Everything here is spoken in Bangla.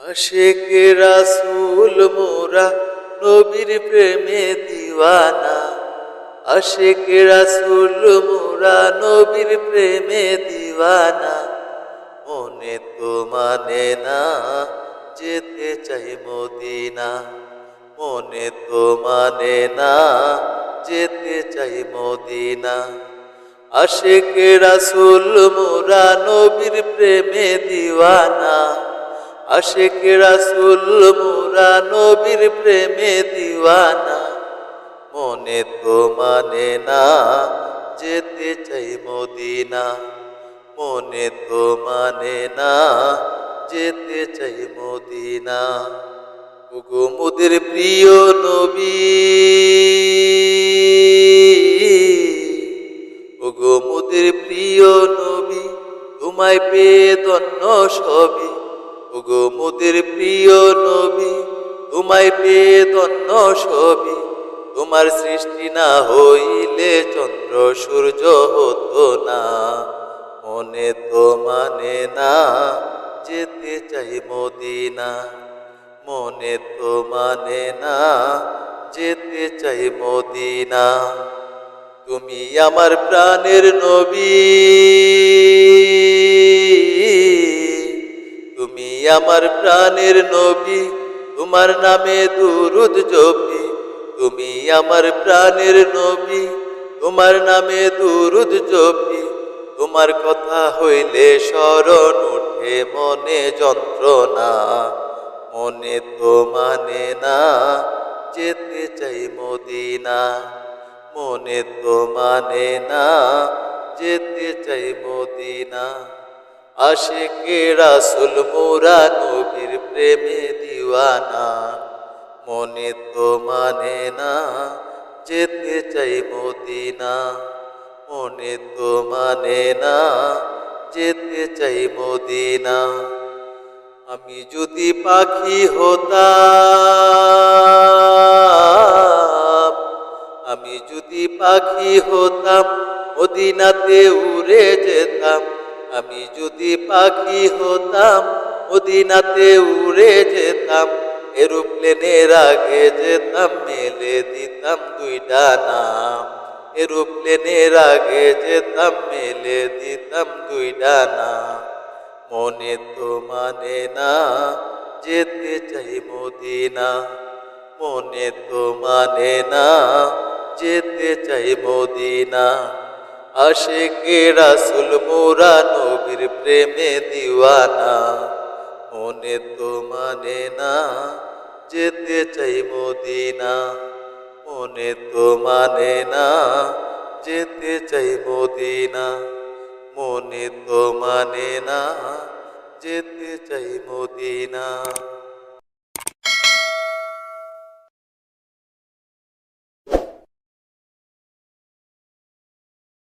আশেক রাসুল মোরা নবীর প্রেমে দিওয়ানা। আশেক রাসুল মোরা নবীর প্রেমে দিওয়ানা। মনে তো মানে না যেতে চাই মদিনা। মনে তো মানে না যেতে চাই মদিনা। আশেক রাসুল মোরা নবীর প্রেমে দিওয়ানা। আশেক রাসুল মোরা নবীর প্রেমে দিওয়ানা। মনে তো মানে না যেতে চাই মদিনা। মনে তো মানে না যেতে চাই মদিনা। ওগো মোদের প্রিয় নবী। ওগো মোদের প্রিয় নবী, তোমায় পেয়ে ধন্য সবই। ওগো মোদের প্রিয় নবী, তোমায় পেয়ে ধন্য সবই। তোমার সৃষ্টি না হইলে চন্দ্র সূর্য হতো না। মনে তো মানে না, যেতে চাই মদিনা। মনে তো মানে না, যেতে চাই মদিনা। তুমি আমার প্রাণের নবী। আমার প্রাণের নবী, তোমার নামে দুরুদ জপি। তুমি আমার প্রাণের নবী, তোমার নামে দুরুদ জপি। তোমার কথা হইলে স্মরণ উঠে মনে যন্ত্রণা। মনে তো মানে না, যেতে চাই মদিনা। মনে তো মানে না, যেতে চাই মদিনা। আশেকে রাসুল মোরা নবীর প্রেমে দিওয়ানা। মনে তো মানে না, যেতে চাই মদিনা। মনে তো মানে না, যেতে চাই মদিনা। আমি যদি পাখি হতাম, আমি যদি পাখি হতাম, মদিনাতে উড়ে যেতাম। আমি যদি পাখি হতাম, মদিনাতে উড়ে যেতাম এরোপ্লেনের আগে যেতাম, মেলে দিতাম দুই ডানা এরোপ্লেনের আগে যেতাম, মেলে দিতাম দুই ডানা মনে তো মানে না, যেতে চাই মদিনা। মনে তো মানে না, যেতে চাই মদিনা। আশেকে রাসুল মোরা নবীর প্রেমে দিওয়ানা। মনে তো মানে না, যেতে চাই মদিনা। মনে তো মানে না, যেতে চাই মদিনা। মনে তো মানে না, যেতে চাই মদিনা।